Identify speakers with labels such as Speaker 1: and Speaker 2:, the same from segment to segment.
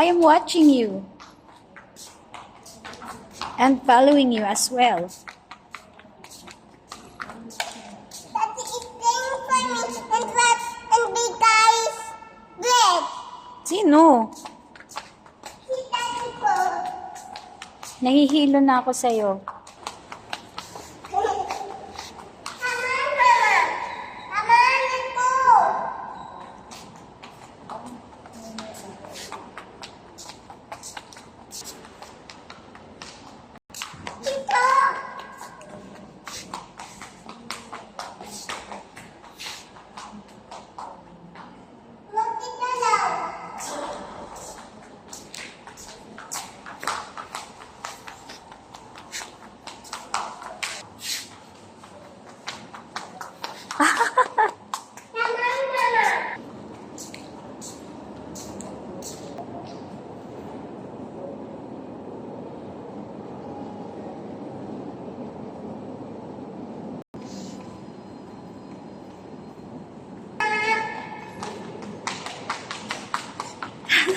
Speaker 1: I am watching you. And following you as well.
Speaker 2: Daddy is playing for me and what and big guys bread.
Speaker 1: Sino?
Speaker 2: Si daddy ko.
Speaker 1: Nahihilo na ako sa'yo.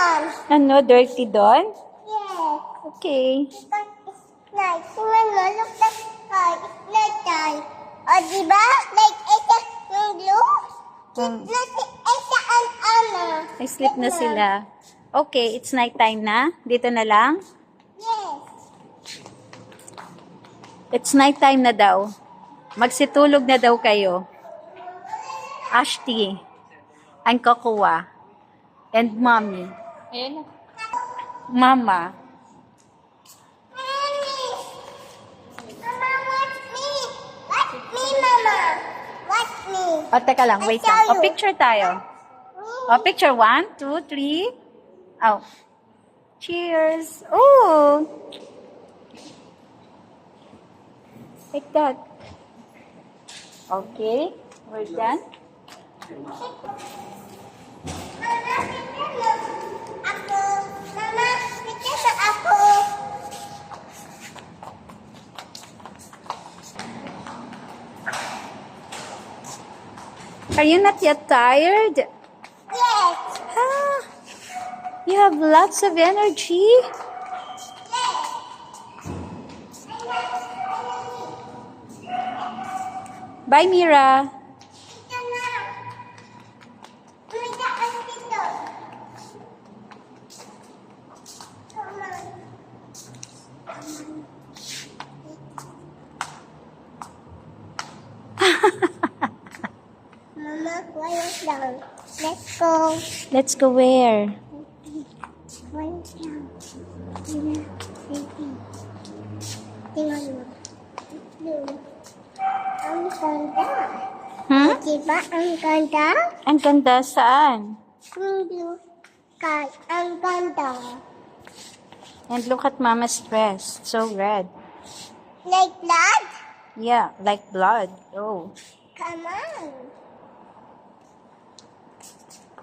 Speaker 2: yan.
Speaker 1: Ano, dirty doon?
Speaker 2: Yes.
Speaker 1: Okay.
Speaker 2: Because it's nice. Tingnan mo, look the sky. It's night time. O, diba? Like, ito yung blue.
Speaker 1: Hmm.
Speaker 2: Esa and Anna.
Speaker 1: May sleep na sila. Okay, it's night time na. Dito na lang.
Speaker 2: Yes.
Speaker 1: It's night time na daw. Magsitulog na daw kayo. Ashti. And Kokowa. And Mommy.
Speaker 3: Ayan na.
Speaker 1: Mama.
Speaker 2: Mommy. Mama, watch me. Watch me, Mama. Watch me.
Speaker 1: O, teka lang. Wait lang. O, picture tayo. O, picture. One, two, three. Oh. Cheers. Oh. Like that. Okay. We're done.
Speaker 2: Mama, picture mo. Ako. Mama, picture mo ako.
Speaker 1: Are you not yet tired?
Speaker 2: Yes.
Speaker 1: Ah, you have lots of energy. Bye, Mira.
Speaker 2: Dito na. Umiga ka dito. Come on. Mama, quiet down. Let's go.
Speaker 1: Let's go where?
Speaker 2: Ang ganda.
Speaker 1: Hmm?
Speaker 2: Diba ang ganda?
Speaker 1: Ang ganda saan?
Speaker 2: Blue sky. Ang ganda.
Speaker 1: And look at Mama's dress. So red.
Speaker 2: Like that?
Speaker 1: Yeah, like blood. Oh.
Speaker 2: Come on.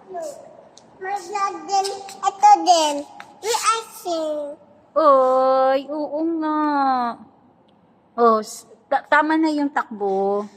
Speaker 2: May blood din. Ito din. Icing.
Speaker 1: Oy, oo nga. Oh, tama na yung takbo.